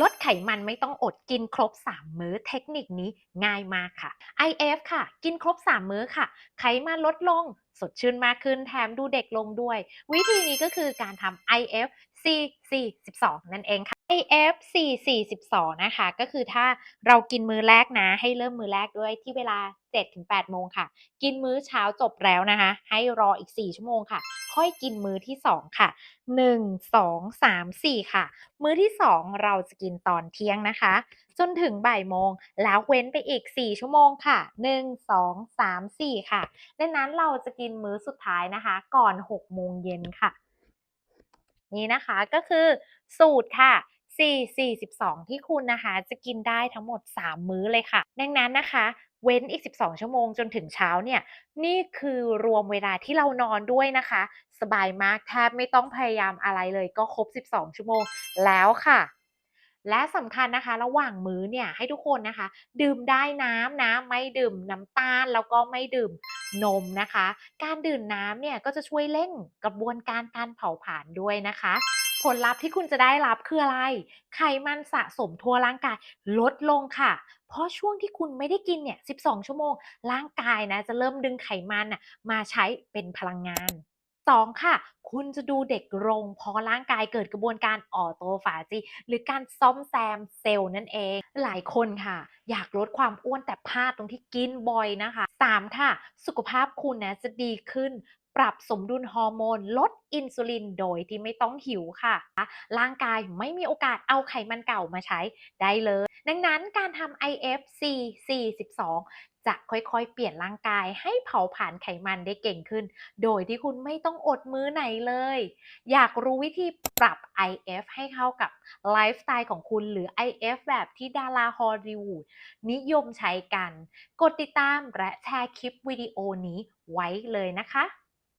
ลดไขมันไม่ต้องอดกินครบ 3 มื้อเทคนิคนี้ง่ายมากค่ะ IF ค่ะ กินครบ 3 มื้อค่ะ ไขมันลดลงสดชื่นมากขึ้นแถมดูเด็กลงด้วย วิธีนี้ก็คือการทำ IF C42 นั่นเองค่ะ IF C42 นะคะ ก็คือถ้าเรากินมื้อแรกนะ ให้เริ่มมื้อแรกด้วยที่เวลา7-8โมงค่ะ กินมื้อเช้าจบแล้วนะคะ ให้รออีก 4 ชั่วโมงค่ะ ค่อยกินมื้อที่ 2 ค่ะ 1 2 3 4 ค่ะ มื้อที่ 2 เราจะกินตอนเที่ยงนะคะ จนถึงบ่ายโมง แล้วเว้นไปอีก 4 ชั่วโมงค่ะ 1 2 3 4 ค่ะ ดังนั้นเราจะกินมื้อสุดท้ายนะคะ ก่อน 6 โมงเย็นค่ะ นี่นะคะก็คือสูตรค่ะ4 42 ที่คุณนะคะ จะกินได้ทั้งหมด 3 มื้อเลยค่ะ ดังนั้นนะคะ เว้นอีก 12 ชั่วโมงจนถึงเช้าเนี่ย นี่คือรวมเวลาที่เรานอนด้วยนะคะ สบายมากแทบไม่ต้องพยายามอะไรเลยก็ครบ 12 ชั่วโมงแล้วค่ะและสำคัญนะคะ ระหว่างมื้อเนี่ยให้ทุกคนนะคะ ดื่มได้น้ำนะไม่ดื่มน้ำตาลแล้วก็ไม่ดื่มนมนะคะ การดื่มน้ำเนี่ยก็จะช่วยเร่งกระบวนการการเผาผลาญด้วยนะคะ ผลลัพธ์ที่คุณจะได้รับคืออะไร ไขมันสะสมทั่วร่างกายลดลงค่ะ เพราะช่วงที่คุณไม่ได้กินเนี่ย 12 ชั่วโมง ร่างกายนะจะเริ่มดึงไขมันน่ะมาใช้เป็นพลังงาน 2 ค่ะ คุณจะดูเด็กลงเพราะร่างกายเกิดกระบวนการออโตฟาจีหรือการซ่อมแซมเซลล์นั่นเอง หลายคนค่ะ อยากลดความอ้วนแต่พลาดตรงที่กินบ่อยนะคะ 3 ค่ะ สุขภาพคุณนะจะดีขึ้น ปรับสมดุลฮอร์โมน ลดอินซูลินโดยที่ไม่ต้องหิวค่ะ ร่างกายไม่มีโอกาสเอาไขมันเก่ามาใช้ได้เลย ดังนั้นการทำ IFC 42จะค่อยๆ เปลี่ยนร่างกายให้เผาผลาญไขมันได้เก่งขึ้น โดยที่คุณไม่ต้องอดมื้อไหนเลย อยากรู้วิธีปรับ IF ให้เข้ากับไลฟ์สไตล์ของคุณหรือ IF แบบที่ดาราฮอลลีวูดนิยมใช้กัน กดติดตามและแชร์คลิปวิดีโอนี้ไว้เลยนะคะ